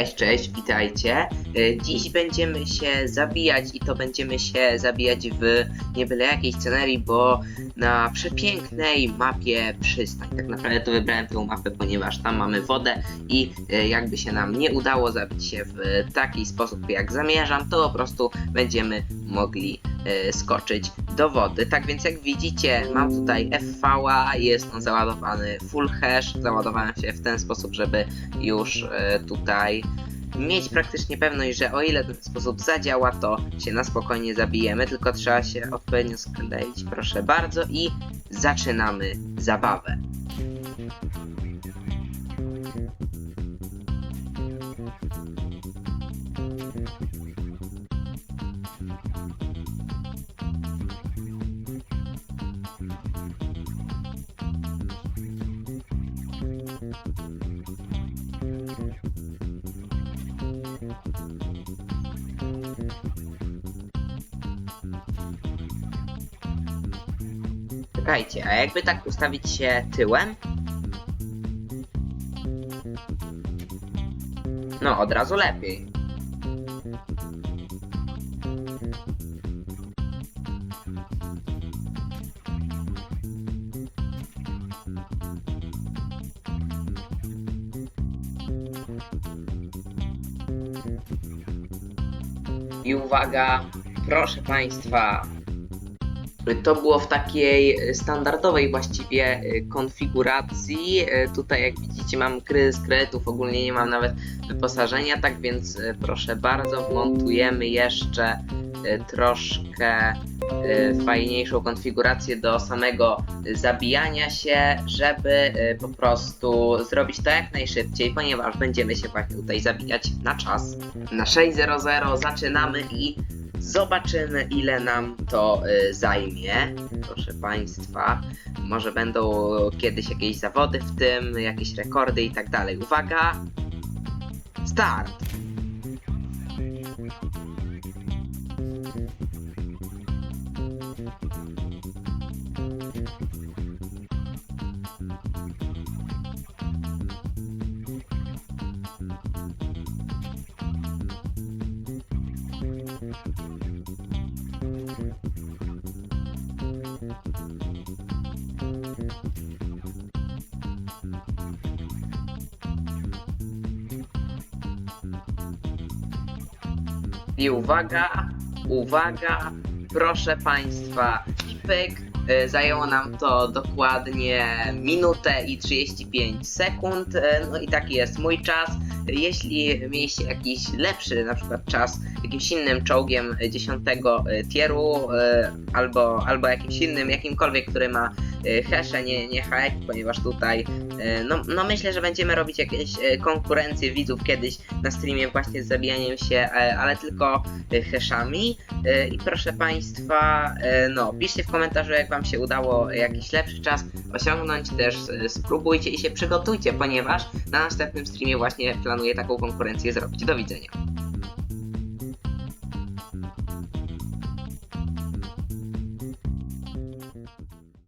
Cześć, cześć, witajcie. Y, Dziś będziemy się zabijać i to będziemy się zabijać w nie byle jakiej scenerii, bo na przepięknej mapie przystań. Tak naprawdę to wybrałem tę mapę, ponieważ tam mamy wodę i y, jakby się nam nie udało zabić się w taki sposób jak zamierzam, to po prostu będziemy mogli skoczyć do wody. Tak więc jak widzicie, mam tutaj FV, jest on załadowany full hash, załadowałem się w ten sposób, żeby już e, tutaj mieć praktycznie pewność, że o ile ten sposób zadziała, to się na spokojnie zabijemy, tylko trzeba się odpowiednio skleić, proszę bardzo, i zaczynamy zabawę. Czekajcie, a jakby tak ustawić się tyłem? No, od razu lepiej. I uwaga, proszę Państwa, to było w takiej standardowej właściwie y, konfiguracji. Y, Tutaj jak widzicie mam kryzys kredytów, ogólnie nie mam nawet wyposażenia, tak więc y, proszę bardzo wmontujemy jeszcze troszkę fajniejszą konfigurację do samego zabijania się, żeby po prostu zrobić to jak najszybciej, ponieważ będziemy się właśnie tutaj zabijać na czas. Na 6.00 zaczynamy i Zobaczymy, ile nam to y, zajmie. Proszę Państwa, może będą kiedyś jakieś zawody w tym, jakieś rekordy i tak dalej. Uwaga! Start! I uwaga, uwaga, proszę Państwa, i y, zajęło nam to dokładnie minutę i 35 sekund, y, no i taki jest mój czas. Jeśli mieliście jakiś lepszy na przykład czas jakimś innym czołgiem 10 tieru y, albo, albo jakimś innym, jakimkolwiek, który ma hesze, nie, nie hack, ponieważ tutaj no, no myślę, że będziemy robić jakieś konkurencje widzów kiedyś na streamie właśnie z zabijaniem się, e, ale tylko heszami. I proszę Państwa, no piszcie w komentarzu jak Wam się udało jakiś lepszy czas osiągnąć, też spróbujcie i się przygotujcie, ponieważ na następnym streamie właśnie planuję taką konkurencję zrobić. Do widzenia.